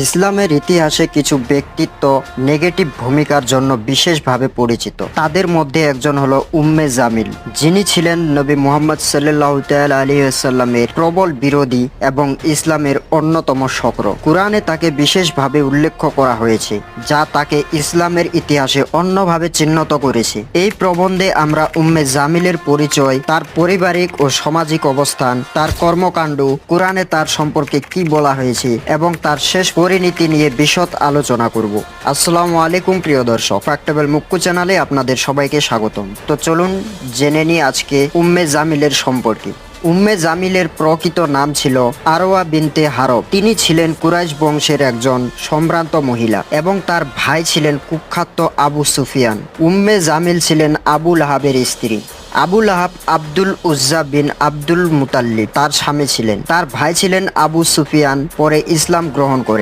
ইসলামের ইতিহাসে কিছু ব্যক্তিত্ব নেগেটিভ ভূমিকার জন্য বিশেষভাবে পরিচিত। তাদের মধ্যে একজন হলো উম্মে জামিল, যিনি ছিলেন নবী মুহাম্মদ সাল্লাহ আলী সাল্লামের প্রবল বিরোধী এবং ইসলামের অন্যতম শক্র কোরআনে তাকে বিশেষভাবে উল্লেখ করা হয়েছে, যা তাকে ইসলামের ইতিহাসে অন্যভাবে চিহ্নিত করেছে। এই প্রবন্ধে আমরা উম্মে জামিলের পরিচয়, তার পারিবারিক ও সামাজিক অবস্থান, তার কর্মকাণ্ড, কোরআনে তার সম্পর্কে কি বলা হয়েছে এবং তার শেষ পরিণতি নিয়ে বিশদ আলোচনা করব। আসসালামু আলাইকুম, প্রিয় দর্শক। ফ্যাক্টেবল মুক্কু চ্যানেলে আপনাদের সবাইকে স্বাগতম। তো চলুন জেনে নিই আজকে উম্মে জামিলের সম্পর্কে। উম্মে জামিলের প্রকৃত নাম ছিল আরোয়া বিনতে হারব। তিনি ছিলেন কুরাইশ বংশের একজন সম্ভ্রান্ত মহিলা এবং তার ভাই ছিলেন কুখ্যাত আবু সুফিয়ান। উম্মে জামিল ছিলেন আবু লাহাবের স্ত্রী। আবুল লাহাব আব্দুল উজ্জা বিন আব্দুল মুতাল্লিব তার স্বামী ছিলেন। তার ভাই ছিলেন আবু সুফিয়ান, পরে ইসলাম গ্রহণ করে